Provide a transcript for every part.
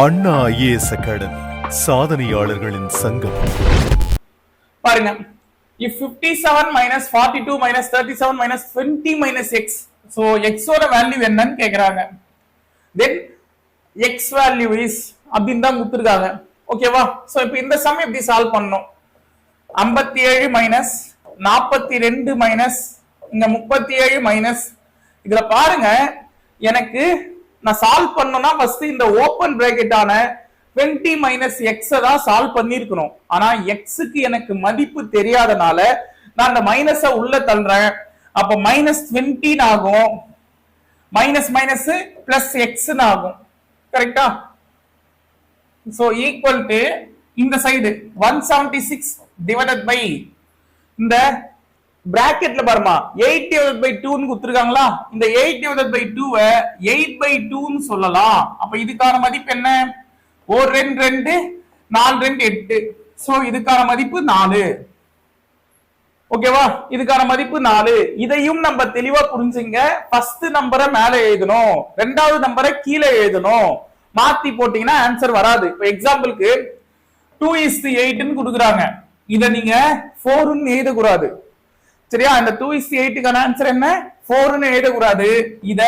அண்ணா IAS academy சாதனையாளர்களின் சங்கம். பாருங்க. If fifty seven minus forty two minus thirty seven minus twenty minus X so எக்ஸோட value என்னன்னு கேட்குறாங்க தென் எக்ஸ் வேல்யூ இஸ் அப்படின்னு தான் கொடுத்துருக்காங்க. ஓகேவா ஸோ இப்போ இந்த சம் எப்படி சால்வ் பண்ணும் ஐம்பத்தி ஏழு மைனஸ் நாற்பத்தி ரெண்டு மைனஸ் இங்க முப்பத்தி ஏழு மைனஸ் இதுல பாருங்க எனக்கு நான் சால்வ் பண்ணணும்னா ஃபர்ஸ்ட் இந்த ஓபன் பிராக்கெட்டான 20 மைனஸ் எக்ஸை தான் சால்வ் பண்ணியிருக்கணும். ஆனா எக்ஸுக்கு எனக்கு மதிப்பு தெரியாதனால நான் அந்த மைனஸை உள்ள தள்ளுறேன். அப்ப மைனஸ் டுவெண்ட்டின்னு ஆகும். மைனஸ் மைனஸ் பிளஸ் எக்ஸ் ஆகும். கரெக்டா ஸோ ஈக்குவல் டு இந்த side one seventy six divided by இந்த பிராக்கெட்ல பாருமா எயிட் டிவைட் பை டூன்னு கொடுத்துருக்காங்களா? இந்த எயிட் டிவைட் பை டூவை எயிட் பை டூன்னு சொல்லலாம். அப்ப இதுக்கான மதிப்பு என்ன? ஒரு ரெண்டு ரெண்டு நாலு ரெண்டு எட்டு. சோ இதுக்கான மதிப்பு நாலு. ஓகேவா இதுக்கான மதிப்பு நாலு. இதையும் நம்ம தெளிவா புரிஞ்சுங்க. ஃபர்ஸ்ட் நம்பரை மேல எழுதணும். ரெண்டாவது நம்பரை கீழே எழுதணும். மாத்தி போட்டீங்கன்னா ஆன்சர் வராது. இப்போ எக்ஸாம்பிளுக்கு டூ இஸ் எயிட்னு கொடுக்குறாங்க. இதை நீங்க ஃபோர்னு எழுதக்கூடாது. சரியா? இந்த டூ இஸ் எயிட்டுக்கான ஆன்சர் என்ன? ஃபோர்னு எழுதக்கூடாது. இத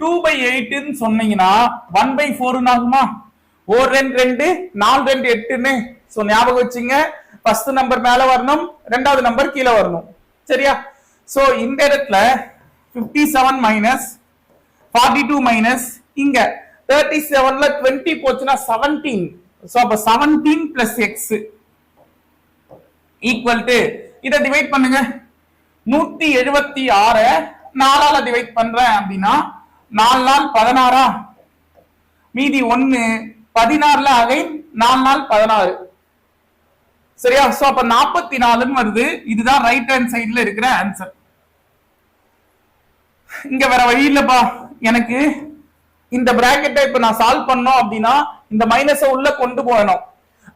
டூ பை எயிட்னு சொன்னீங்கன்னா ஒன் பை ஃபோர்னு ஆகுமா? ஒரு ரெண்டு ரெண்டு நாலு ரெண்டு எட்டுன்னு. சோ ஞாபகம் வச்சுங்க. ஃபர்ஸ்ட் நம்பர் மேல வரணும் ரெண்டாவது நம்பர் கீழே வரணும். சரியா? சோ இந்த இடத்துல 57 seven minus forty two minus இங்க தேர்ட்டி செவன்ல டுவெண்ட்டி போச்சுன்னா செவன்டீன் சோ அப்ப seventeen plus X equal to இதை டிவைட் பண்ணுங்க. நூத்தி எழுபத்தி ஆறு நாலால டிவைட் பண்றேன் அப்படின்னா நாலு நாள் பதினாறா? மீதி ஒன்னு பதினாறுல அகைன் நாலு நாள் பதினாறு. சரியா? சோ அப்ப நாற்பத்தி நாலுன்னு வருது. இதுதான் ரைட் ஹேண்ட் சைட்ல இருக்கிற ஆன்சர் இங்க வேற வழி இல்லப்பா. எனக்கு இந்த பிராக்கெட்டை இப்ப நான் சால்வ் பண்ணோம் அப்படின்னா இந்த மைனஸ உள்ள கொண்டு போகணும்.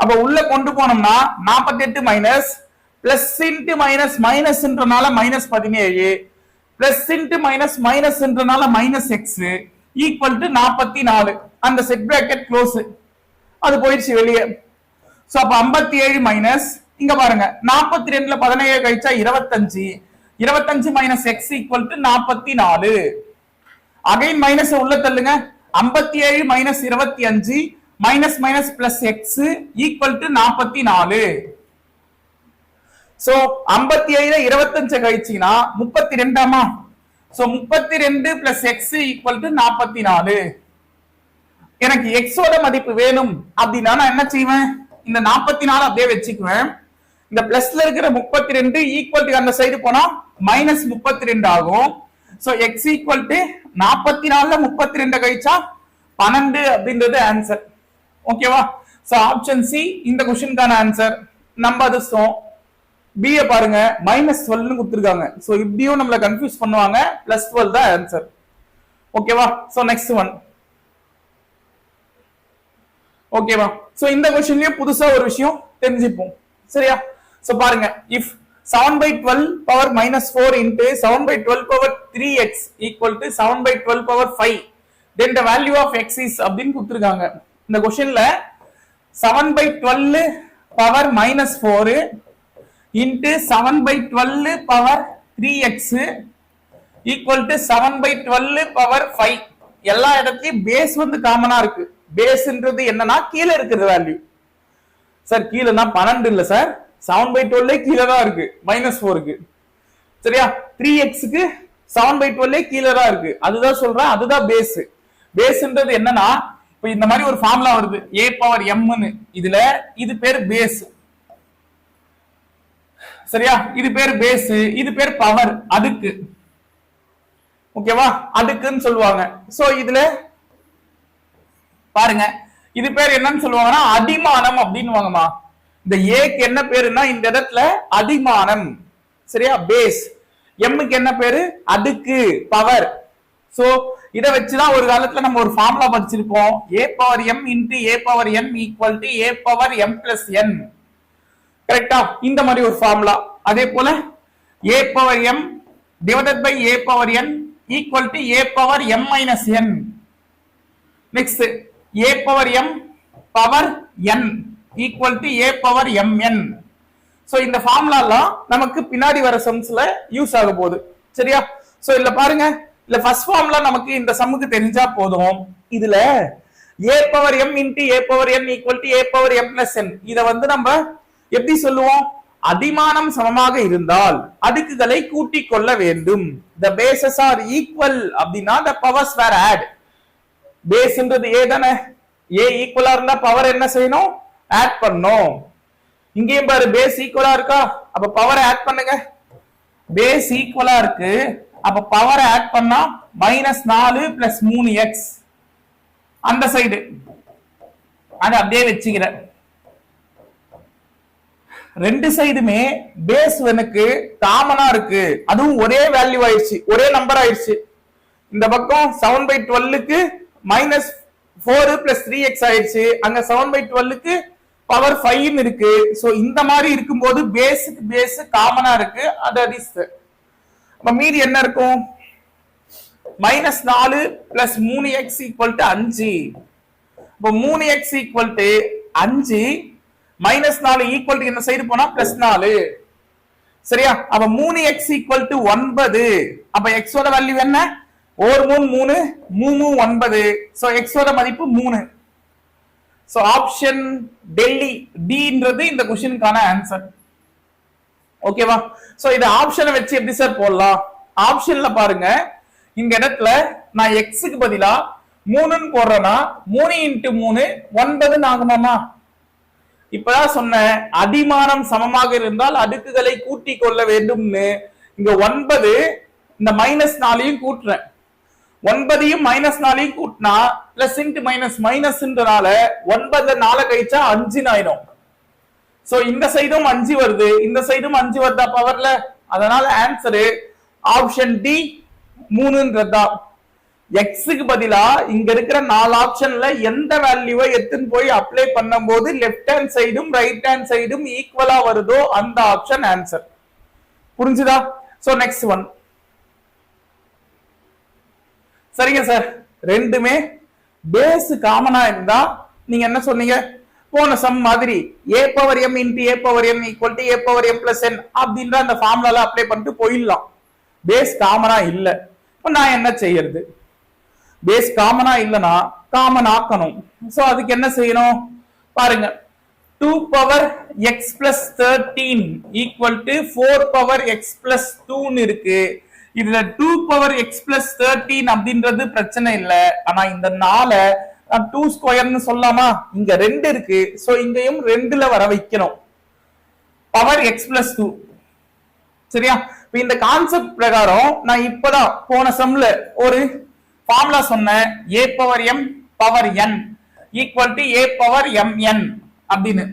அப்ப உள்ள கொண்டு போனோம்னா 48 எட்டு மைனஸ் பிளஸ் இன்ட்டு மைனஸ் மைனஸ்ன்றனால மைனஸ் பதினேழு பிளஸ் இன்ட்டு மைனஸ் மைனஸ்ன்றனால மைனஸ் எக்ஸ் ஈக்குவல் டு நாற்பத்தி நாலு அந்த செட் பிராக்கெட் க்ளோஸ் அது போயிடுச்சு வெளியே. ஸோ அப்போ ஐம்பத்தி ஏழு மைனஸ் இங்க பாருங்க. நாற்பத்தி ரெண்டுல பதினேழு கழிச்சா இருபத்தஞ்சு. இருபத்தஞ்சு மைனஸ் எக்ஸ் ஈக்குவல் டு நாற்பத்தி நாலு அகைன் மைனஸ் உள்ள தள்ளுங்க. 57 ஏழு மைனஸ் இருபத்தி அஞ்சு minus minus plus X equal to நாற்பத்தி நாலு சோ ஐம்பத்தி ஐந்து இருபத்தஞ்சு கழிச்சீங்கன்னா முப்பத்தி ரெண்டாமா? சோ முப்பத்தி ரெண்டு பிளஸ் எக்ஸ் ஈக்குவல் டு நாற்பத்தி நாலு. எனக்கு எக்ஸோட மதிப்பு வேணும் அப்படின்னா நான் என்ன செய்வேன்? இந்த நாற்பத்தி நாலு அப்படியே வச்சுக்குவேன். இந்த பிளஸ்ல இருக்கிற முப்பத்தி ரெண்டு ஈக்குவல் டு அந்த சைடு போனா மைனஸ் முப்பத்தி ரெண்டு ஆகும். சோ எக்ஸ் ஈக்குவல் டு நாற்பத்தி நாலுல முப்பத்தி ரெண்டு கழிச்சா பன்னெண்டு அப்படின்றது ஆன்சர் ஓகேவா சோ ஆப்ஷன் சி இந்த கொஸ்டினுக்கான ஆன்சர் நம்ம அதிர்ஷ்டம் B பாருங்க மைனஸ் டுவெல்னு கொடுத்துருக்காங்க. ஸோ இப்படியும் நம்மள கன்ஃபியூஸ் பண்ணுவாங்க. பிளஸ் டுவெல் தான் ஆன்சர் ஓகேவா ஸோ நெக்ஸ்ட் ஒன் ஓகேவா ஸோ இந்த கொஸ்டின்லயும் புதுசா ஒரு விஷயம் தெரிஞ்சுப்போம். சரியா? ஸோ பாருங்க. If seven by twelve power minus four into seven by twelve power three X equal to seven by twelve power five then the value of X is அப்படின்னு கொடுத்துருக்காங்க. இந்த கொஸ்டின்ல seven by twelve power minus four into seven by twelve power three X equal to seven by twelve power five எல்லா இடத்துலயும் base வந்து காமனா இருக்கு. பேஸ்ன்றது என்னன்னா கீழே இருக்கிற வேல்யூ சார் கீழேனா பன்னெண்டு இல்ல சார் செவன் பை டுவெல்லே கீழே தான் இருக்கு. மைனஸ் ஃபோருக்கு சரியா? த்ரீ எக்ஸுக்கு செவன் பை டுவெல்லே கீழே தான் இருக்கு. அதுதான் சொல்றேன். அதுதான் பேஸ் பேஸ்ன்றது என்னன்னா இப்போ இந்த மாதிரி ஒரு ஃபார்முலா வருது. ஏ பவர் எம்னு இதுல இது பேர் பேஸ் சரியா? இது பேர் பேஸ் இது பேர் பவர் அடுக்கு. ஓகேவா அடுக்குன்னு சொல்லுவாங்க. சோ இதுல பாருங்க. இது பேர் என்னன்னு சொல்லுவாங்கன்னா அடிமானம் அப்படின்னுவாங்கம்மா. இந்த ஏக்கு என்ன பேருன்னா இந்த இடத்துல அடிமானம். சரியா? பேஸ் எம்முக்கு என்ன பேரு? அடுக்கு பவர் சோ இத வச்சுதான் ஒரு காலத்துல நம்ம ஒரு ஃபார்முலா படிச்சிருப்போம். A power M into A power M equal to A power M plus N கரெக்டா இந்த மாதிரி ஒரு ஃபார்முலா அதே போல A power M divided by A power N equal to A power M minus N next A power M power N equal to A power M N so இந்த ஃபார்முலாலாம் நமக்கு பின்னாடி வர சம்ஸ்ல யூஸ் ஆக போகுது. சரியா? ஸோ இதுல பாருங்க. இல்ல ஃபர்ஸ்ட் ஃபார்முலா நமக்கு இந்த சம்முக்கு தெரிஞ்சா போதும். இதுல A power M into A power N equal to A power M plus N இதை வந்து நம்ம எப்படி சொல்லுவோம்? அதிமானம் சமமாக இருந்தால் அடுக்குகளை கூட்டிக் கொள்ள வேண்டும். த பேசஸ் ஆர் ஈக்குவல் அப்படின்னா த பவர்ஸ் வேர் ஆட் பேஸ்ன்றது ஏ தானே? ஏ ஈக்குவலா இருந்தா பவர் என்ன செய்யணும்? ஆட் பண்ணும். இங்கேயும் பாரு பேஸ் ஈக்குவலா இருக்கா? அப்ப பவரை ஆட் பண்ணுங்க. பேஸ் ஈக்குவலா இருக்கு. அப்ப பவரை ஆட் பண்ணா மைனஸ் நாலு பிளஸ் மூணு எக்ஸ் அந்த சைடு அது அப்படியே வச்சுக்கிறேன். ரெண்டு சைடுமே பேஸ் எனக்கு காமனா இருக்கு. அதுவும் ஒரே வேல்யூ ஆயிடுச்சு. ஒரே நம்பர் ஆயிடுச்சு. இந்த பக்கம் seven by டுவெல்லுக்கு minus four plus three X ஆயிடுச்சு. அங்க செவன் பை டுவெல்லுக்கு பவர் ஃபைவ் இருக்கு. ஸோ இந்த மாதிரி இருக்கும்போது பேஸுக்கு பேஸ் காமனா இருக்கு. அது அதிஸ் அப்ப மீதி என்ன இருக்கும்? மைனஸ் நாலு பிளஸ் மூணு எக்ஸ் ஈக்குவல் டு அஞ்சு. இப்போ மூணு எக்ஸ் ஈக்குவல் டு அஞ்சு மைனஸ் நாலு ஈக்குவல் டு இந்த சைடு போனா பிளஸ் நாலு. சரியா? அப்ப மூணு எக்ஸ் ஈக்குவல் டு ஒன்பது. அப்ப எக்ஸோட வேல்யூ என்ன? ஒரு மூணு மூணு மூணு ஒன்பது. சோ எக்ஸோட மதிப்பு மூணு. சோ ஆப்ஷன் டெல்லி டின்றது இந்த கொஸ்டினுக்கான ஆன்சர் ஓகேவா சோ இது ஆப்ஷனை வச்சு எப்படி சார் போடலாம்? ஆப்ஷன்ல பாருங்க. இந்த இடத்துல நான் எக்ஸுக்கு பதிலா மூணுன்னு போடுறேன்னா மூணு இன்ட்டு மூணு ஒன்பதுன்னு ஆகுமாமா இப்பதான் சொன்னேன் அடிமானம் சமமாக இருந்தால் அடுக்குகளை கூட்டிக் கொள்ள வேண்டும்னு. இங்க ஒன்பது இந்த மைனஸ் நாலையும் கூட்டுறேன். ஒன்பதையும் மைனஸ் நாலையும் கூட்டினா பிளஸ் இன்ட்டு மைனஸ் மைனஸ்ன்றனால ஒன்பது நாளை கழிச்சா அஞ்சுன்னு ஆயிடும். சோ இந்த சைடும் அஞ்சு வருது. இந்த சைடும் அஞ்சு வருதா பவர்ல அதனால ஆன்சரு ஆப்ஷன் டி மூணுன்றதா எக்ஸுக்கு பதிலா இங்க இருக்கிற நாலு ஆப்ஷன்ல எந்த வேல்யூவை எடுத்துன்னு போய் அப்ளை பண்ணும்போது லெஃப்ட் ஹேண்ட் சைடும் ரைட் ஹேண்ட் சைடும் ஈக்குவலா வருதோ அந்த ஆப்ஷன் ஆன்சர் புரிஞ்சுதா? சோ நெக்ஸ்ட் ஒன் சரிங்க சார் ரெண்டுமே பேஸ் காமனா இருந்தா நீங்க என்ன சொன்னீங்க? போன சம் மாதிரி A power M into A power M equal to A power M plus N அப்படின்ற அந்த ஃபார்முலால அப்ளை பண்ணிட்டு போயிடலாம். பேஸ் காமனா இல்லை. நான் என்ன செய்யறது? பேஸ் காமனா இல்லைன்னா காமன் ஆக்கணும். ஸோ அதுக்கு என்ன செய்யணும்? பாருங்க. Two power X plus thirteen equal to four power X plus டூன்னு இருக்கு. இதுல two power X plus thirteen அப்படின்றது பிரச்சனை இல்லை. ஆனா இந்த நாலை டூ ஸ்கொயர்னு சொல்லாமா? இங்க ரெண்டு இருக்கு. ஸோ இங்கேயும் ரெண்டுல வர வைக்கணும். பவர் எக்ஸ் பிளஸ் டூ சரியா? இந்த கான்செப்ட் பிரகாரம் நான் இப்பதான் போன சம்ல ஒரு ஃபார்முலா சொன்னேன் A power M power N equal to A power M N அப்படின்னு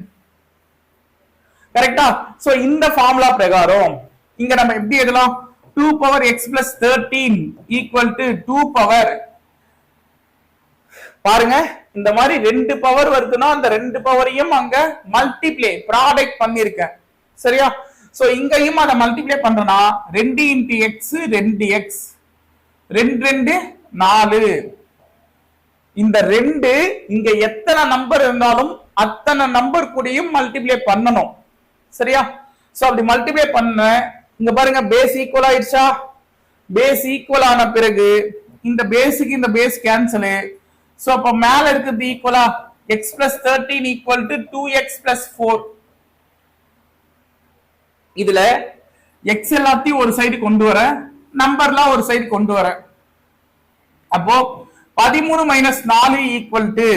கரெக்டா சோ இந்த ஃபார்முலா பிரகாரம் இங்க நம்ம எப்படி எழுதலாம்? Two power X plus thirteen equal to two power பாருங்க இந்த மாதிரி ரெண்டு பவர் வருதுன்னா அந்த ரெண்டு பவரையும் அங்க மல்டிப்ளை ப்ராடக்ட் பண்ணிருக்கேன் சரியா? சோ இங்கேயும் அதை மல்டிப்ளை பண்றேன்னா ரெண்டு இன்டு எக்ஸ் ரெண்டு எக்ஸ் ரெண்டு ரெண்டு நாலு. இந்த ரெண்டு இங்க எத்தனை நம்பர் இருந்தாலும் அத்தனை நம்பர் கூடயும் மல்டிப்ளை பண்ணணும். சரியா? சோ அப்படி மல்டிப்ளை பண்ண இங்க பாருங்க பேஸ் ஈக்குவல் ஆயிடுச்சா? பேஸ் ஈக்குவல் ஆன பிறகு இந்த பேஸுக்கு இந்த பேஸ் கேன்சலு சோ அப்ப மேல இருக்கிறது ஈக்குவலா X plus thirteen equal to two X plus four இதுல எக்ஸ் எல்லாத்தையும் ஒரு சைடு கொண்டு வர நம்பர்லாம் ஒரு சைடு கொண்டு வரேன் அப்போ பதிமூணு மைனஸ் நாலு equal to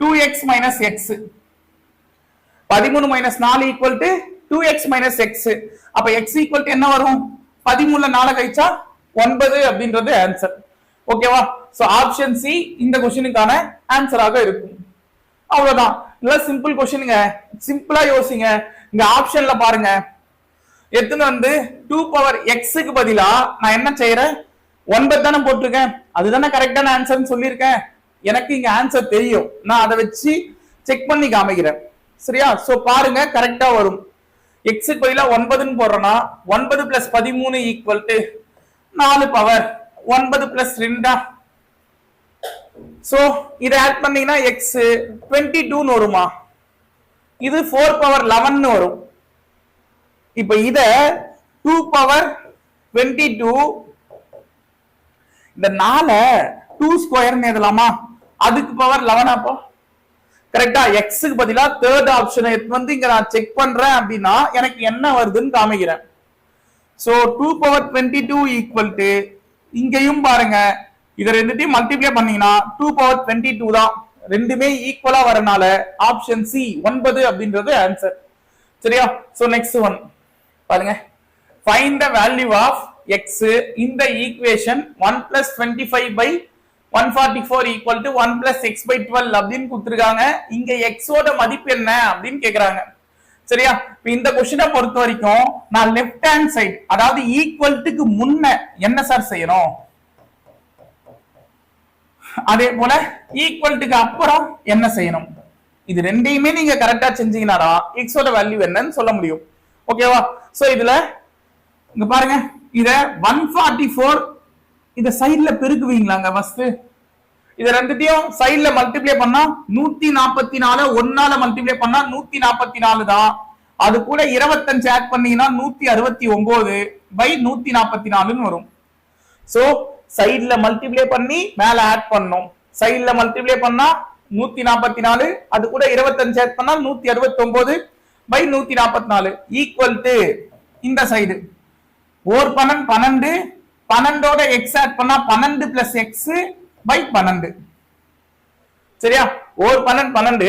two X minus X பதிமூணு மைனஸ் நாலு equal to two X minus X அப்ப எக்ஸ் ஈக்குவல் டு என்ன வரும்? பதிமூணுல நாலு கழிச்சா ஒன்பது அப்படின்றது ஆன்சர் ஓகேவா சோ ஆப்ஷன் சி இந்த கொஸ்டினுக்கான ஆன்சராக இருக்கும். அவ்வளவுதான். இல்ல சிம்பிள் கொஸ்டினுங்க சிம்பிளா யோசிங்க. இந்த ஆப்ஷன்ல பாருங்க. எத்தனை வந்து டூ பவர் எக்ஸுக்கு பதிலா நான் என்ன செய்யறேன்? ஒன்பது தானே போட்டிருக்கேன். அதுதானே கரெக்டான ஆன்சர்னு சொல்லியிருக்கேன். எனக்கு இங்க ஆன்சர் தெரியும். நான் அதை வச்சு செக் பண்ணி காமிக்கிறேன். சரியா? சோ பாருங்க கரெக்டா வரும். எக்ஸுக்கு பதிலா ஒன்பதுன்னு போடுறேன்னா ஒன்பது பிளஸ் பதிமூணு ஈக்குவல் டு நாலு பவர் ஒன்பது பிளஸ் ரெண்டா? சோ இதை ஆட் பண்ணீங்கன்னா எக்ஸ் டுவெண்ட்டி டூன்னு வருமா? இது ஃபோர் பவர் லெவன் வரும். இப்ப இத டூ பவர் டுவெண்ட்டி டூ இந்த நால டூ ஸ்கொயர்னு எழுதலாமா? அதுக்கு பவர் லெவன் அப்போ கரெக்டா எக்ஸுக்கு பதிலா தேர்ட் ஆப்ஷனை வந்து இங்க நான் செக் பண்றேன் அப்படின்னா எனக்கு என்ன வருதுன்னு காமிக்கிறேன். So two power twenty two equal to இங்கேயும் பாருங்க. இதை ரெண்டுத்தையும் மல்டிப்ளை பண்ணீங்கன்னா டூ பவர் டுவெண்ட்டி டூ தான். ரெண்டுமே ஈக்குவலா வரனால ஆப்ஷன் சி ஒன்பது அப்படின்றது ஆன்சர் சரியா? சோ நெக்ஸ்ட் ஒன் பாருங்க. Find the value of x இந்த equation one plus twenty five by one forty four equal to one plus x by twelve அப்படின்னு கொடுத்துருக்காங்க. இங்க எக்ஸோட மதிப்பு என்ன அப்படின்னு கேக்குறாங்க. சரியா? இப்ப இந்த கொஸ்டினை பொறுத்த வரைக்கும் நான் லெஃப்ட் ஹேண்ட் சைடு அதாவது ஈக்குவல்ட்டுக்கு முன்ன என்ன சார் செய்யணும்? அதே போல ஈக்குவல்ட்டுக்கு அப்புறம் என்ன செய்யணும்? இது ரெண்டையுமே நீங்க கரெக்டா செஞ்சீங்கன்னா எக்ஸோட வேல்யூ என்னன்னு சொல்ல முடியும். ஓகேவா சோ இதுல இங்க பாருங்க. இத ஒன் ஃபார்ட்டி ஃபோர் இத சைட்ல பெருக்குவீங்களாங்க ஃபர்ஸ்ட் இத ரெண்டுத்தையும் சைட்ல மல்டிப்ளை பண்ணா நூத்தி நாற்பத்தி நாலு ஒன்னால மல்டிப்ளை பண்ணா நூத்தி நாற்பத்தி நாலு தான். அது கூட இருபத்தஞ்சு ஆட் பண்ணீங்கன்னா நூத்தி அறுபத்தி ஒன்பது பை நூத்தி நாற்பத்தி நாலுன்னு வரும் சோ சைட்ல மல்டிப்ளை பண்ணி மேல ஆட் பண்ணும் சைட்ல மல்டிப்ளை பண்ணா நூத்தி நாற்பத்தி நாலு அது கூட இருபத்தஞ்சு ஆட் பண்ணா நூத்தி அறுபத்தி ஒன்பது பை நூத்தி நாற்பத்தி நாலு ஈக்குவல் டு இந்த சைடு ஓர் பன்னெண்டு பன்னெண்டு. பன்னெண்டோட எக்ஸ் ஆட் பண்ணா பன்னெண்டு பிளஸ் எக்ஸ் பை பன்னெண்டு. சரியா? ஓர் பன்னெண்டு பன்னெண்டு.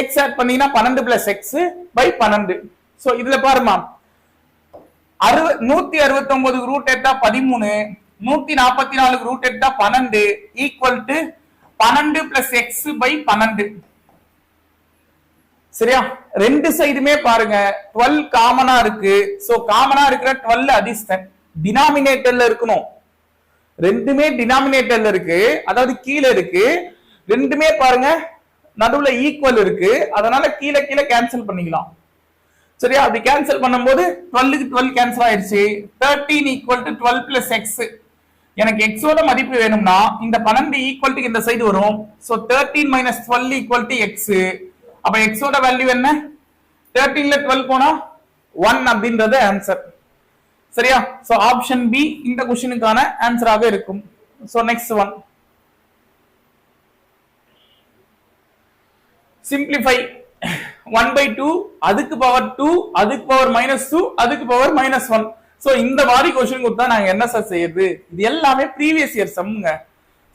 எக்ஸ் ஆட் பண்ணீங்கன்னா பன்னெண்டு பிளஸ் எக்ஸ் பை பன்னெண்டு. சோ இதுல பாருமா. அறுவ நூத்தி அறுபத்தி ஒன்பதுக்கு ரூட் எடுத்தா பதிமூணு. நூத்தி நாற்பத்தி நாலுக்கு ரூட் எடுத்தா பன்னெண்டு. ஈக்குவல் டு பன்னெண்டு பிளஸ் எக்ஸ் பை பன்னெண்டு. சரியா? ரெண்டு சைடுமே பாருங்க. டுவெல் காமனா இருக்கு. சோ காமனா இருக்கிற டுவெல் அதிர்ஷ்டன். டினாமினேட்டர்ல இருக்கணும். ரெண்டுமே டினாமினேட்டர்ல இருக்கு. அதாவது கீழே இருக்கு. ரெண்டுமே பாருங்க. நடுவுல ஈக்குவல் இருக்கு. அதனால கீழே கீழே கேன்சல் பண்ணிக்கலாம். சரியா? அப்படி கேன்சல் பண்ணும்போது டுவெல்லுக்கு டுவெல் கேன்சல் ஆயிடுச்சு. Thirteen equal to twelve plus x எனக்கு எக்ஸோட மதிப்பு வேணும்னா இந்த பன்னெண்டு ஈக்குவல் டு இந்த சைடு வரும். So thirteen minus twelve equal to x அப்ப எக்ஸோட வேல்யூ என்ன? தேர்ட்டீன்ல டுவெல் போனா ஒன் அப்படின்றது ஆன்சர் சரியா? சோ ஆப்ஷன் பி இந்த கொஸ்டினுக்கான ஆன்சராக இருக்கும். So next one simplify one by two அதுக்கு பவர் டூ அதுக்கு பவர் மைனஸ் டூ அதுக்கு பவர் மைனஸ் ஒன் சோ இந்த மாதிரி கொஸ்டின் கொடுத்தா நாங்க என்ன சார் செய்யறது? இது எல்லாமே ப்ரீவியஸ் இயர் சம்முங்க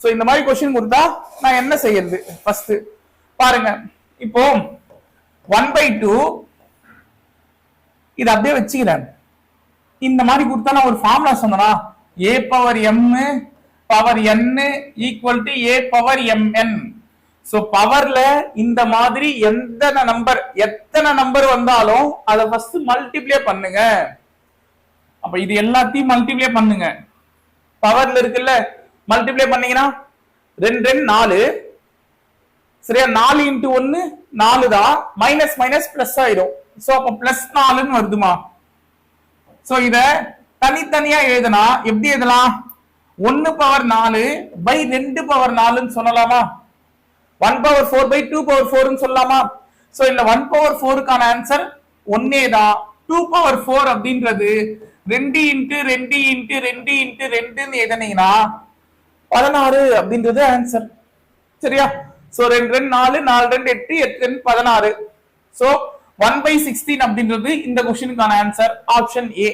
சோ இந்த மாதிரி கொஸ்டின் கொடுத்தா நான் என்ன செய்யறது? ஃபர்ஸ்ட் பாருங்க. இப்போ ஒன் பை டூ இது அப்படியே வச்சுக்கிறேன். இந்த மாதிரி கொடுத்தா நான் ஒரு ஃபார்முலா சொன்னா A power M power N equal to A power M N so பவர்ல இந்த மாதிரி எந்த நம்பர் எத்தனை நம்பர் வந்தாலும் அதை ஃபர்ஸ்ட் மல்டிப்ளை பண்ணுங்க. அப்ப இது எல்லாத்தையும் மல்டிப்ளை பண்ணுங்க. பவர்ல இருக்குல்ல மல்டிப்ளை பண்ணீங்கன்னா ரெண்டு ரெண்டு நாலு. சரியா? நாலு இன்ட்டு ஒன்னு நாலு தான் மைனஸ் மைனஸ் பிளஸ் ஆயிரும். சோ அப்ப பிளஸ் நாலுன்னு வருதுமா? சோ இத தனித்தனியா எழுதுனா எப்படி எழுதலாம்? ஒன்னு பவர் நாலு பை ரெண்டு பவர் நாலுன்னு சொல்லலாமா? One power four by two power ஃபோர்னு சொல்லலாமா? சோ இல்ல ஒன் பவர் ஃபோருக்கான ஆன்சர் ஒன்னே தான் டூ பவர் ஃபோர் அப்படின்றது ரெண்டு இன்ட்டு ரெண்டு இன்ட்டு ரெண்டு இன்ட்டு ரெண்டுன்னு எழுதுனீங்கன்னா பதினாறு அப்படின்றது ஆன்சர் சரியா? சோ ரெண்டு ரெண்டு நாலு நாலு ரெண்டு எட்டு எட்டு ரெண்டு பதினாறு. சோ ஒன் பை சிக்ஸ்டீன் அப்படின்றது இந்த கொஸ்டினுக்கான answer option A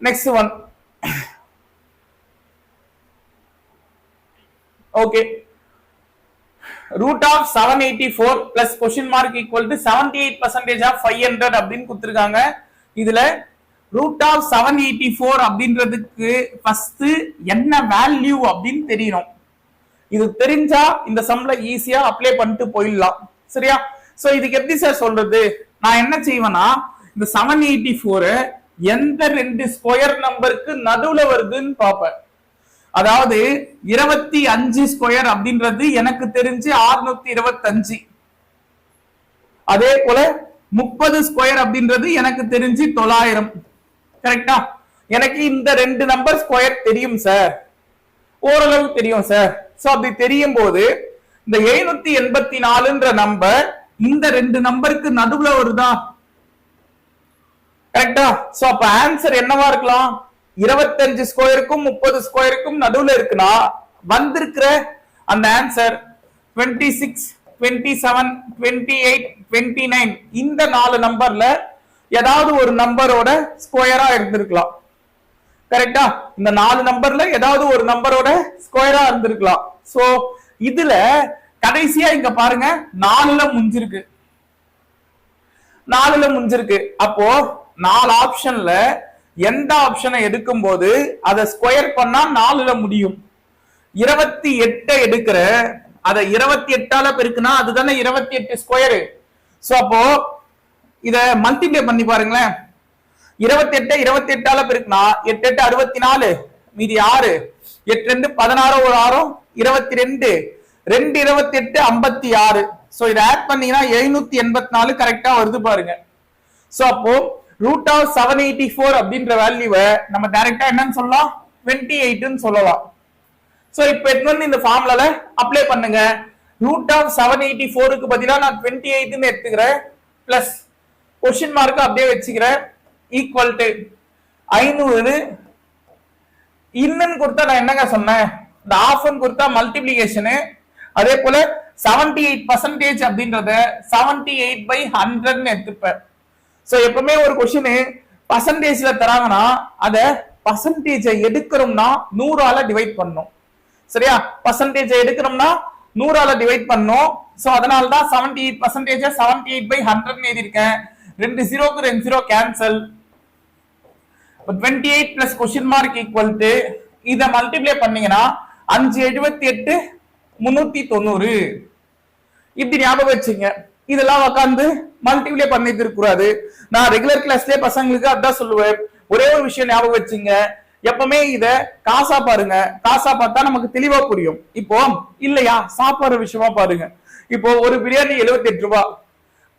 next one okay root of seven eighty four plus question mark equal to seventy eight percentage of five hundred அப்படின்னு கொடுத்துருக்காங்க. இதுல root of seven eighty four அப்படின்றதுக்கு first என்ன value அப்படின்னு தெரியணும். இது தெரிஞ்சா இந்த சம்ல ஈஸியா அப்ளை பண்ணிட்டு போயிடலாம். சரியா? சோ இதுக்கு எப்படி சார் சொல்றது? நான் என்ன செய்வேன்னா இந்த செவன் எயிட்டி ஃபோர் எந்த ரெண்டு ஸ்கொயர் நம்பருக்கு நடுவுல வருதுன்னு பார்ப்பேன். அதாவது இருபத்தி அஞ்சு ஸ்கொயர் அப்படின்றது எனக்கு தெரிஞ்சு அறுநூத்தி இருபத்தஞ்சு. அதே போல முப்பது ஸ்கொயர் அப்படின்றது எனக்கு தெரிஞ்சு தொள்ளாயிரம். கரெக்டா எனக்கு இந்த ரெண்டு நம்பர் ஸ்கொயர் தெரியும் சார் ஓரளவு தெரியும் சார் சோ அப்படி தெரியும் போது இந்த எழுநூத்தி எண்பத்தி நாலுன்ற நம்பர் இந்த ரெண்டு நம்பருக்கு நடுவுல வருதா? கரெக்டா சோ அப்ப ஆன்சர் என்னவா இருக்கலாம்? இருபத்தஞ்சு ஸ்கொயருக்கும் முப்பது ஸ்கொயருக்கும் நடுவுல இருக்குன்னா வந்திருக்கிற அந்த answer twenty six twenty seven twenty eight twenty nine இந்த நாலு நம்பர்ல ஏதாவது ஒரு நம்பரோட ஸ்கொயரா இருந்திருக்கலாம். கரெக்டா இந்த நாலு நம்பர்ல ஏதாவது ஒரு நம்பரோட ஸ்கொயரா இருந்திருக்கலாம். சோ இதுல கடைசியா இங்க பாருங்க நாலுல முடிஞ்சிருக்கு நாலுல முடிஞ்சிருக்கு அப்போ நாலு ஆப்ஷன்ல எந்த ஆப்ஷனை எடுக்கும் போது அதை ஸ்கொயர் பண்ணா நாலுல முடியும். இருபத்தி எட்டை எடுக்கிற அதை இருபத்தி எட்டால பெருக்குனா அதுதானே இருபத்தி எட்டு ஸ்கொயரு ஸோ அப்போ இதை மல்டிப்ளை பண்ணி பாருங்களேன். இருபத்தி எட்டு இருபத்தி எட்டால பெருக்குனா எட்டு எட்டு அறுபத்தி நாலு மீதி ஆறு எட்டு ரெண்டு பதினாறு ஒரு ஆறும் இருபத்தி ரெண்டு ரெண்டு இருபத்தி எட்டு ஐம்பத்தி ஆறு. சோ இதை ஆட் பண்ணீங்கன்னா எழுநூத்தி எண்பத்தி நாலு கரெக்டா வருது பாருங்க. சோ அப்போ root of seven eighty four அப்படின்ற வேல்யூவை நம்ம டைரக்டா என்னன்னு சொல்லலாம்? டுவெண்ட்டி எயிட்னு சொல்லலாம். சோ இப்போ எடுத்து வந்து இந்த ஃபார்முலால அப்ளை பண்ணுங்க. ரூட் ஆஃப் செவன் எயிட்டி ஃபோருக்கு பதிலாக நான் டுவெண்ட்டி எயிட்னு எடுத்துக்கிறேன். பிளஸ் கொஸ்டின் மார்க்கு அப்படியே வச்சுக்கிறேன். ஈக்குவல் டு ஐநூறு இன்னுன்னு கொடுத்தா நான் என்னங்க சொன்னேன்? இந்த ஆஃப்னு கொடுத்தா மல்டிப்ளிகேஷனு அதே போல செவன்டி எயிட் பர்சன்டேஜ் அப்படின்றத செவன்டி எயிட் பை ஹண்ட்ரட்னு எடுத்துப்பேன். ஸோ எப்பவுமே ஒரு கொஷின் பர்சன்டேஜ்ல தராங்கன்னா அதை பர்சன்டேஜை எடுக்கிறோம்னா நூறால டிவைட் பண்ணும். சரியா? பர்சன்டேஜை எடுக்கிறோம்னா நூறால டிவைட் பண்ணும். ஸோ அதனால தான் seventy eight percentage seventy eight by hundred எழுதியிருக்கேன். ரெண்டு ஜீரோக்கு ரெண்டு zero cancel twenty eight plus question mark equal to இதை மல்டிப்ளை பண்ணீங்கன்னா அஞ்சு எழுபத்தி எட்டு முன்னூத்தி தொண்ணூறு. இப்படி ஞாபகம் வச்சுங்க. இதெல்லாம் உட்காந்து மல்டிப்ளை பண்ணிட்டு இருக்கக்கூடாது. நான் ரெகுலர் கிளாஸ்லயே பசங்களுக்கு அதான் சொல்லுவேன். ஒரே ஒரு விஷயம் ஞாபகம் வச்சுங்க. எப்பவுமே இத காசா பாருங்க. காசா பார்த்தா நமக்கு தெளிவா புரியும். இப்போ இல்லையா? சாப்பாடு விஷயமா பாருங்க. இப்போ ஒரு பிரியாணி 78 எட்டு ரூபாய்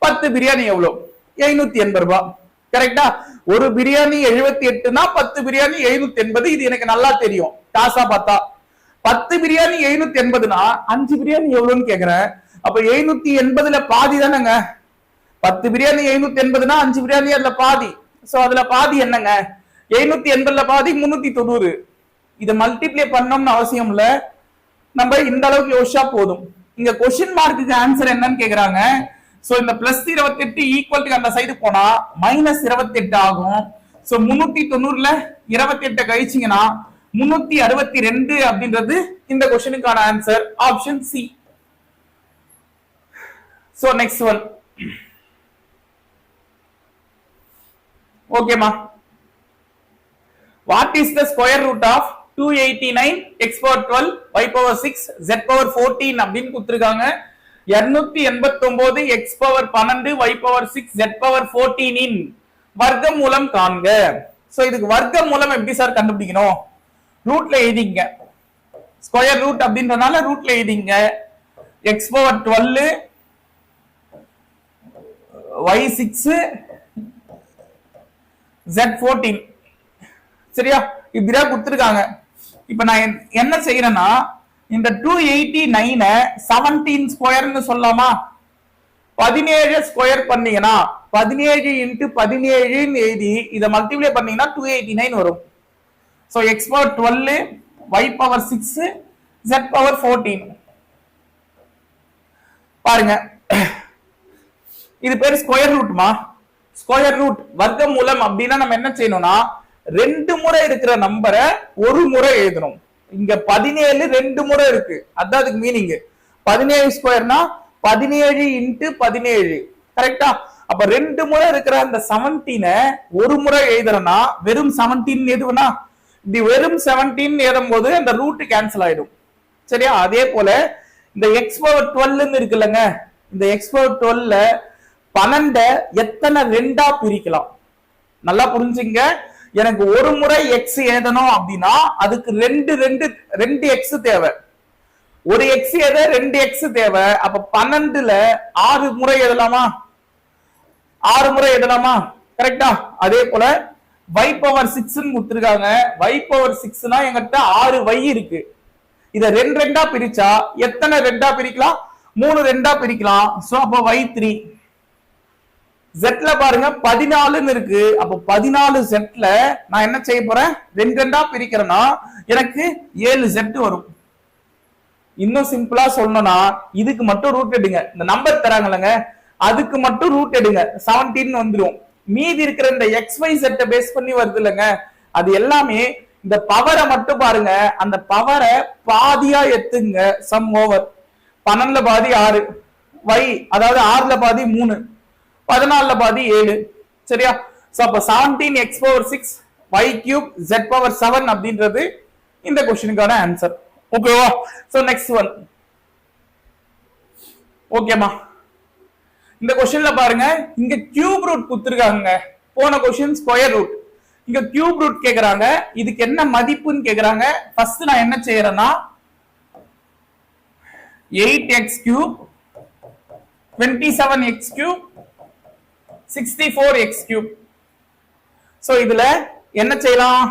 பத்து பிரியாணி எவ்வளவு எழுநூத்தி எண்பது ரூபாய் கரெக்டா ஒரு பிரியாணி எழுபத்தி எட்டுனா பத்து பிரியாணி எழுநூத்தி எண்பது. இது எனக்கு நல்லா தெரியும். காசா பார்த்தா. பத்து பிரியாணி எழுநூத்தி எண்பதுனா அஞ்சு பிரியாணி எவ்வளவுன்னு கேக்குறேன் அப்ப எழுநூத்தி எண்பதுல பாதி தானேங்க. பத்து பிரியாணி எழுநூத்தி எண்பதுனா அஞ்சு பிரியாணி அதுல பாதி. சோ அதுல பாதி என்னங்க? எழுநூத்தி எண்பதுல பாதி முன்னூத்தி தொண்ணூறு. இதை மல்டிப்ளை பண்ணணும்னு அவசியம் இல்ல. நம்ம இந்த அளவுக்கு யோசிச்சா போதும். இங்க கொஸ்டின் மார்க்குக்கு ஆன்சர் என்னன்னு கேக்குறாங்க. சோ இந்த பிளஸ் இருபத்தி எட்டு ஈக்குவல் அந்த சைடு போனா மைனஸ் இருபத்தி எட்டு ஆகும். சோ முன்னூத்தி தொண்ணூறுல இருபத்தி எட்டை கழிச்சிங்கன்னா முன்னூத்தி அறுபத்தி ரெண்டு அப்படின்றது இந்த கொஸ்டினுக்கான answer option C so next one ஓகேமா what is the square root of two eighty nine x power twelve y power six z power fourteen அப்படின்னு கொடுத்துருக்காங்க. இருநூத்தி எண்பத்தி ஒன்பது எக்ஸ் பவர் பன்னெண்டு y power six z power ஃபோர்டீனின் வர்க்க மூலம் காண்க. சோ இதுக்கு வர்க்க மூலம் எப்படி சார் கண்டுபிடிக்கணும்? ரூட்ல எழுதிங்க. ஸ்கொயர் ரூட் அப்படின்றனால ரூட்ல எழுதிங்க. X power twelve y six z fourteen சரியா? இப்படிதான் கொடுத்துருக்காங்க. இப்ப நான் என்ன செய்யறேன்னா இந்த டூ எயிட்டி நைனை செவன்டீன் ஸ்கொயர்னு சொல்லலாமா? பதினேழு ஸ்கொயர் பண்ணீங்கன்னா பதினேழு இன்ட்டு பதினேழுன்னு எழுதி இதை மல்டிப்ளை பண்ணீங்கன்னா டூ எயிட்டி நைன் வரும். So x power twelve y power six z power fourteen பாருங்க. இது பேர் ஸ்கொயர் ரூட்மா ஸ்கொயர் ரூட் வர்க்க மூலம் அப்படின்னா நம்ம என்ன செய்யணும்னா ரெண்டு முறை இருக்கிற நம்பரை ஒரு முறை எழுதணும். இங்க பதினேழு ரெண்டு முறை இருக்கு. அதான் அதுக்கு மீனிங் பதினேழு ஸ்கொயர்னா பதினேழு இன்ட்டு பதினேழு. கரெக்டா அப்ப ரெண்டு முறை இருக்கிற அந்த செவன்டீனை ஒரு முறை எழுதுறேன்னா வெறும் செவன்டீன் எதுவுனா இப்படி வெறும் செவன்டீன் எழுதும் போது அந்த ரூட் கேன்சல் ஆயிடும். சரியா? அதே போல இந்த எக்ஸ் பவர் டுவெல்னு இருக்குல்லங்க இந்த எக்ஸ் பவர் டுவெல்ல பன்னெண்ட எத்தனை ரெண்டா பிரிக்கலாம்? நல்லா புரிஞ்சுங்க. எனக்கு ஒரு முறை எக்ஸ் எழுதணும் அப்படின்னா அதுக்கு ரெண்டு ரெண்டு ரெண்டு எக்ஸ் தேவை. ஒரு எக்ஸ் எழுத ரெண்டு எக்ஸ் தேவை. அப்ப பன்னெண்டுல ஆறு முறை எழுதலாமா? ஆறு முறை எழுதலாமா? கரெக்டா அதே போல வை பவர் சிக்ஸ் கொடுத்துருக்காங்க. வை பவர் சிக்ஸ்னா எங்கிட்ட ஆறு வை இருக்கு. இத ரெண்டு ரெண்டா பிரிச்சா எத்தனை ரெண்டா பிரிக்கலாம்? மூணு ரெண்டா பிரிக்கலாம். சோ அப்ப வை த்ரீ செட்ல பாருங்க பதினாலுன்னு இருக்கு. அப்ப பதினாலு செட்ல நான் என்ன செய்ய போறேன்? ரெண்டு ரெண்டா பிரிக்கிறேன்னா எனக்கு ஏழு செட் வரும். இன்னும் சிம்பிளா சொல்லணும்னா இதுக்கு மட்டும் ரூட் எடுங்க. இந்த நம்பர் தராங்கல்லங்க அதுக்கு மட்டும் ரூட் எடுங்க. செவன்டீன் வந்துடும் மீதி இருக்கிற இந்த எக்ஸ் ஒய் செட்டை பேஸ் பண்ணி வருது இல்லைங்க. அது எல்லாமே இந்த பவரை மட்டும் பாருங்க. அந்த பவரை பாதியா எத்துங்க சம் ஓவர் பன்னெண்டுல பாதி ஆறு. வை அதாவது ஆறுல பாதி மூணு. பதினாலுல பாதி ஏழு. சரியா? சோ அப்ப seventeen X power six Y cube Z power seven அப்படின்றது இந்த கொஸ்டினுக்கான ஆன்சர் ஓகேவா சோ நெக்ஸ்ட் ஒன் ஓகேமா இந்த கொஸ்டின்ல பாருங்க இங்க கியூப் ரூட் குத்துருக்காங்க போன கொஸ்டின் ஸ்கொயர் ரூட் இங்க கியூப் ரூட் கேக்குறாங்க. இதுக்கு என்ன மதிப்புன்னு கேக்குறாங்க. ஃபர்ஸ்ட் நான் என்ன செய்யறேன்னா eight x cube twenty seven x cube sixty four x cube so இதுல என்ன செய்யலாம்?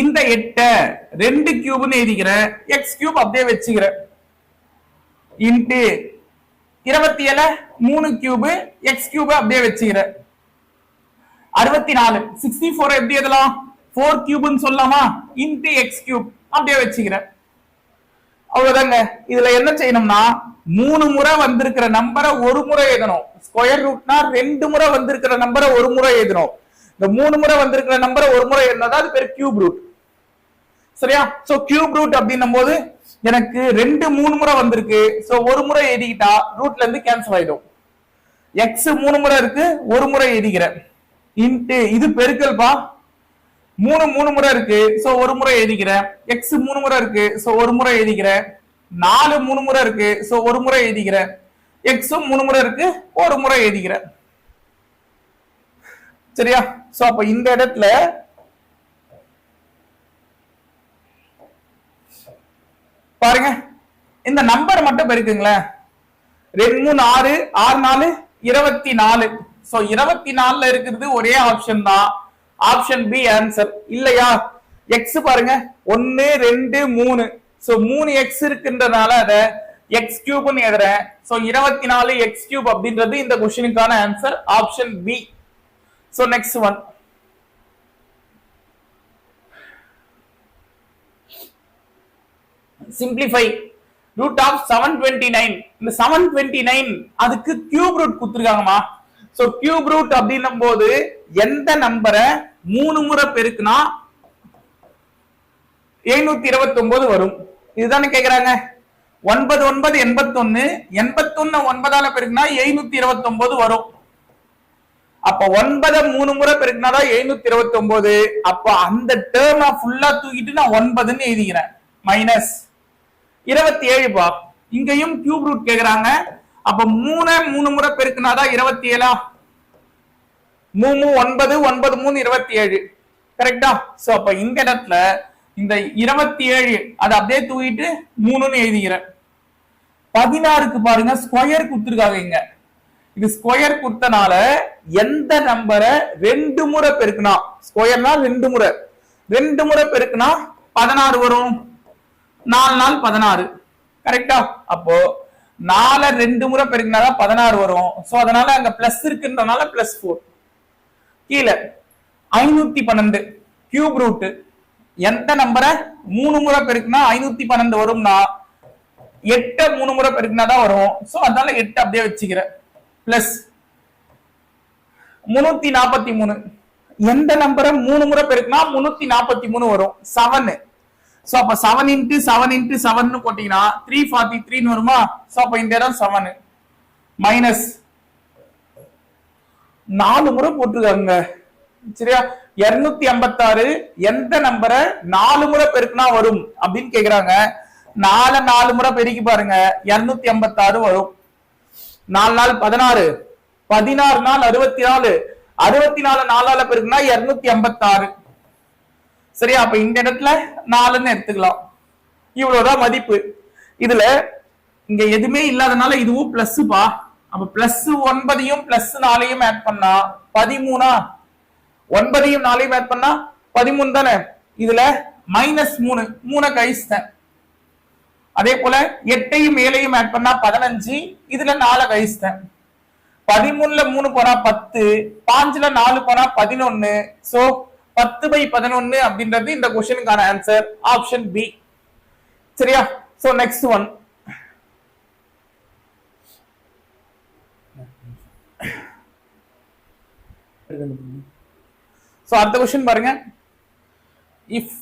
இந்த எட்ட ரெண்டு கியூப்னு எழுதிக்கிறேன் எக்ஸ் கியூப் அப்படியே வச்சுக்கிறேன் இன்ட்டு இருபத்தி ஏழு மூணு கியூபு எக்ஸ் கியூபு அப்படியே வச்சுக்கிறேன் அறுபத்தி நாலு சிக்ஸ்டி ஃபோர் எப்படி எழுதலாம்? ஃபோர் கியூப்னு சொல்லலாமா? இன்ட்டு எக்ஸ் கியூப் அப்படியே வச்சுக்கிறேன் அவ்வளவுதாங்க. இதுல என்ன செய்யணும்னா மூணு முறை வந்திருக்கிற நம்பரை ஒரு முறை எழுதணும். ஸ்கொயர் ரூட்னா ரெண்டு முறை வந்திருக்கிற நம்பரை ஒரு முறை எழுதணும். இந்த மூணு முறை வந்திருக்கிற நம்பரை ஒரு முறை எழுதினா அது பேர் கியூப் ரூட் சரியா? சோ கியூப் ரூட் அப்படின்னும் போது எனக்கு ரெண்டு மூணு முறை வந்திருக்கு. சோ ஒரு முறை எழுதிக்கிட்டா ரூட்ல இருந்து கேன்சல் ஆயிடும். எக்ஸ் மூணு முறை இருக்கு ஒரு முறை எழுதிக்கிறேன். இன்ட்டு இது பெருக்கல்பா? மூணு மூணு முறை இருக்கு சோ ஒரு முறை எழுதிக்கிறேன். எக்ஸ் மூணு முறை இருக்கு சோ ஒரு முறை எழுதிக்கிறேன். நாலு மூணு முறை இருக்கு சோ ஒரு முறை எழுதிக்கிறேன். எக்ஸும் மூணு முறை இருக்கு. ஒரு முறை எழுதிக்கிறேன் சரியா? சோ அப்ப இந்த இடத்துல பாருங்க. இந்த நம்பர் மட்டும் பெருக்குங்களேன் ரெண்டு மூணு ஆறு ஆறு நாலு இருபத்தி நாலு. ஸோ இருபத்தி நாலுல இருக்கிறது ஒரே ஆப்ஷன் தான். ஆப்ஷன் பி ஆன்சர் இல்லையா? எக்ஸ் பாருங்க. ஒன்னு ரெண்டு மூணு. ஸோ மூணு எக்ஸ் இருக்குன்றனால அதை எக்ஸ் கியூப்னு எழுதுறேன். ஸோ இருபத்தி நாலு எக்ஸ் கியூப் அப்படின்றது இந்த கொஸ்டினுக்கான answer option B so next one simplify root of seven twenty nine இந்த செவன் டுவெண்ட்டி நைன் அதுக்கு கியூப் ரூட் கொடுத்துருக்காங்கம்மா. சோ கியூப் ரூட் அப்படின்னும் போது எந்த நம்பரை மூணு முறை பெருக்குனா எழுநூத்தி இருபத்தி ஒன்பது வரும். இதுதானே கேக்குறாங்க? ஒன்பது ஒன்பது எண்பத்தொன்னு எண்பத்தொன்னு ஒன்பதால பெருக்குனா எழுநூத்தி இருபத்தி ஒன்பது வரும். அப்ப ஒன்பதை மூணு முறை பெருக்கினாதான் எழுநூத்தி இருபத்தி ஒன்பது அப்ப அந்த டேர்ம் ஃபுல்லா தூக்கிட்டு நான் ஒன்பதுன்னு எழுதிக்கிறேன். மைனஸ் இருபத்தி ஏழு பா. இங்கேயும் கியூப் ரூட் கேக்குறாங்க. அப்ப மூணு மூணு முறை பெருக்கினாதான் இருபத்தி ஏழா மூணு ஒன்பது ஒன்பது மூணு இருபத்தி ஏழு கரெக்டா சோ அப்ப இந்த இடத்துல இந்த இருபத்தி ஏழு அதை அப்படியே தூக்கிட்டு மூணுன்னு எழுதிக்கிறேன். பதினாறுக்கு பாருங்க ஸ்கொயர் கொடுத்துருக்காங்க இங்க. இது ஸ்கொயர் கொடுத்தனால எந்த நம்பரை ரெண்டு முறை பெருக்குனா ஸ்கொயர்னா ரெண்டு முறை. ரெண்டு முறை பெருக்குனா பதினாறு வரும். நாலு நாள் பதினாறு. கரெக்டா அப்போ நால ரெண்டு முறை பெருக்கினாதான் பதினாறு வரும். சோ அதனால அங்க பிளஸ் இருக்குன்றனால பிளஸ் ஃபோர் கீழே ஐநூத்தி பன்னெண்டு. கியூப் ரூட்டு எந்த நம்பரை மூணு முறை பெருக்குனா ஐநூத்தி பன்னெண்டு வரும்னா? எட்டு மூணு முறை பெருக்கினாதான் வரும். சோ அதனால எட்டு அப்படியே வச்சுக்கிறேன். பிளஸ் முன்னூத்தி நாற்பத்தி மூணு. எந்த நம்பரை மூணு முறை பெருக்குனா முன்னூத்தி நாற்பத்தி மூணு வரும். செவன் சோ அப்ப seven into seven into seven போட்டீங்கன்னா த்ரீ ஃபார்ட்டி த்ரீன்னு வருமா? சோ அப்ப இந்த இடம் செவன் மைனஸ் நாலு முறை போட்டிருக்காங்க. சரியா? இருநூத்தி ஐம்பத்தாறு எந்த நம்பரை நாலு முறை பெருக்குனா வரும் அப்படின்னு கேக்குறாங்க. நாலு நாலு முறை பெருக்கி பாருங்க. இருநூத்தி ஐம்பத்தாறு வரும். நாலு நாள் பதினாறு. பதினாறு நாள் அறுபத்தி நாலு. அறுபத்தி நாலு நாலால பெருக்குனா இருநூத்தி ஐம்பத்தாறு. சரியா? அப்ப இந்த இடத்துல நாலுன்னு எடுத்துக்கலாம். இவ்வளவுதான் மதிப்பு. இதுல இங்க எதுவுமே இல்லாதனால இதுவும் பிளஸ் பா. அப்ப பிளஸ் ஒன்பதையும் பிளஸ் நாலையும் ஆட் பண்ணா பதிமூணா? ஒன்பதையும் நாலையும் ஆட் பண்ணா பதிமூணு தானே? இதுல மைனஸ் மூணு. மூணை கழிச்சிட்டேன். அதே போல எட்டையும் ஏழையும் ஆட் பண்ணா பதினஞ்சு. இதுல நாலு கழிச்சிட்டேன். பதிமூணுல மூணு போனா பத்து. பாஞ்சுல நாலு போனா பதினொன்னு. சோ பத்து பை பதினொன்னு அப்படின்றது இந்த கொஸ்டினுக்கான ஆன்சர் ஆப்ஷன் பி சரியா? சோ நெக்ஸ்ட் ஒன் ஸோ அடுத்த கொஸ்டின் பாருங்க. If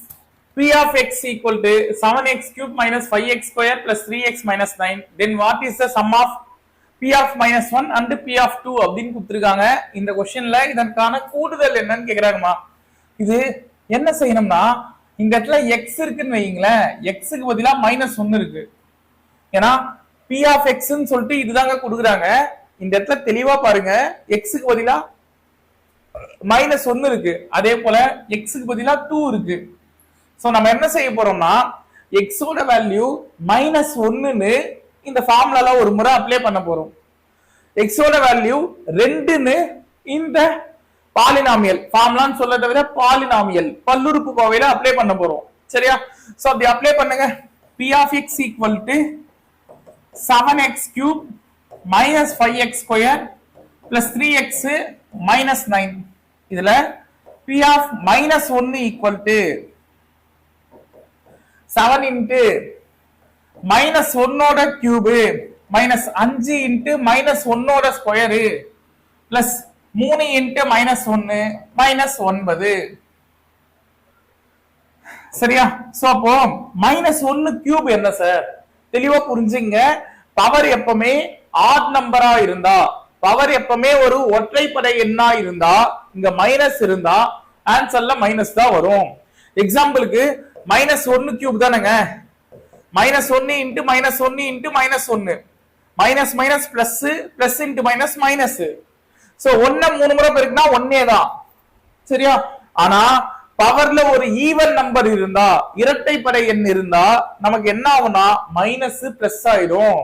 p of x equal to 7x cube minus 5x square plus 3x minus 9 then what is the sum of p of minus 1 and p of 2 அப்படின்னு கொடுத்துருக்காங்க. இந்த கொஸ்டின்ல இதற்கான கூடுதல் என்னன்னு கேக்குறாங்கம்மா. இது என்ன செய்யணும்னா இந்த இடத்துல எக்ஸ் இருக்குன்னு வைங்களேன் எக்ஸுக்கு பதிலாக மைனஸ் ஒன்னு இருக்கு. ஏன்னா பி ஆஃப் எக்ஸ்ன்னு சொல்லிட்டு இதுதாங்க கொடுக்குறாங்க. இந்த இடத்துல தெளிவா பாருங்க. எக்ஸுக்கு பதிலாக மைனஸ் ஒன்னு இருக்கு. அதே போல எக்ஸுக்கு பதிலா டூ இருக்கு. சோ நம்ம என்ன செய்ய போறோம்னா எக்ஸோட வேல்யூ மைனஸ் ஒன்னுன்னு இந்த ஃபார்முலால ஒரு முறை அப்ளை பண்ண போறோம். எக்ஸோட வேல்யூ ரெண்டுன்னு இந்த பாலினாமியல் ஃபார்முலான்னு சொல்ல தவிர பாலினாமியல் பல்லுறுப்பு கோவையில அப்ளை பண்ண போறோம். சரியா? சோ அப்படி அப்ளை பண்ணுங்க. P of x equal to seven x cube minus five x square plus three x minus nine இதுல பி ஆஃப் மைனஸ் ஒன்னு equal to seven into minus ஒன்னோட கியூபு மைனஸ் அஞ்சு இன்ட்டு மைனஸ் ஒன்னோட square plus மூணு into minus ஒன்னு minus ஒன்பது சரியா so அப்போ மைனஸ் ஒன்னு கியூப் என்ன சார் தெளிவா புரிஞ்சுங்க பவர் எப்பவுமே ஆட் நம்பரா இருந்தா பவர் எப்பவுமே ஒரு ஒற்றைப்படை எண்ணா இருந்தா இங்க மைனஸ் இருந்தா ஆன்சர்ல மைனஸ் தான் வரும். எக்ஸாம்பிளுக்கு மைனஸ் ஒன்னு கியூப் தானேங்க. மைனஸ் ஒன்னு இன்ட்டு மைனஸ் ஒன்னு இன்ட்டு மைனஸ் ஒன்னு minus minus plus plus into minus minus so ஒன்ன மூணு முறை பெருக்குனா ஒன்னே தான். சரியா? ஆனா பவர்ல ஒரு ஈவன் நம்பர் இருந்தா இரட்டைப்படை எண் இருந்தா நமக்கு என்ன ஆகும்னா மைனஸ் பிளஸ் ஆயிடும்.